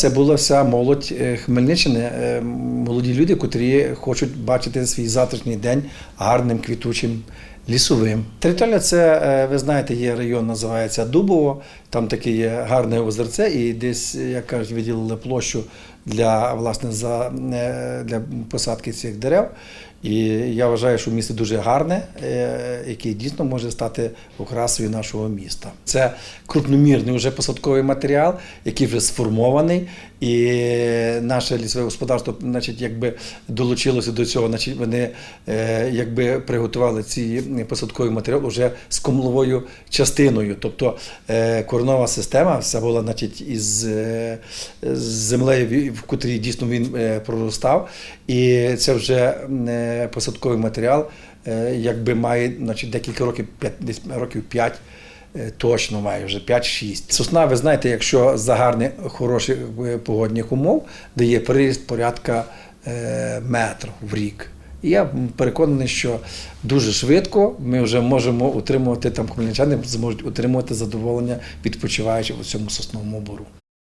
Це була вся молодь е, Хмельниччини, е, молоді люди, котрі хочуть бачити свій завтрашній день гарним, квітучим, лісовим. Територіально це, е, ви знаєте, є район, називається Дубово. Там таке є гарне озерце, і десь, як кажуть, виділили площу для власне за е, для посадки цих дерев. І я вважаю, що місто дуже гарне, е, яке дійсно може стати окрасою нашого міста. Це крупномірний вже посадковий матеріал, який вже сформований, і наше лісове господарство, значить, якби долучилося до цього, значить, вони е, якби приготували ці посадковий матеріал вже з комловою частиною. Тобто коренова система вся була, значить, із землею, в котрій дійсно він е, проростав. І це вже е, посадковий матеріал, е, якби має значить, декілька років, п'ять- десь років 5 точно має вже 5-6. Сосна, ви знаєте, якщо за гарних, хороших погодних умов, дає приріст порядка метру в рік. І я переконаний, що дуже швидко ми вже можемо утримувати там хмельничани зможуть утримувати задоволення відпочиваючи у цьому сосновому бору.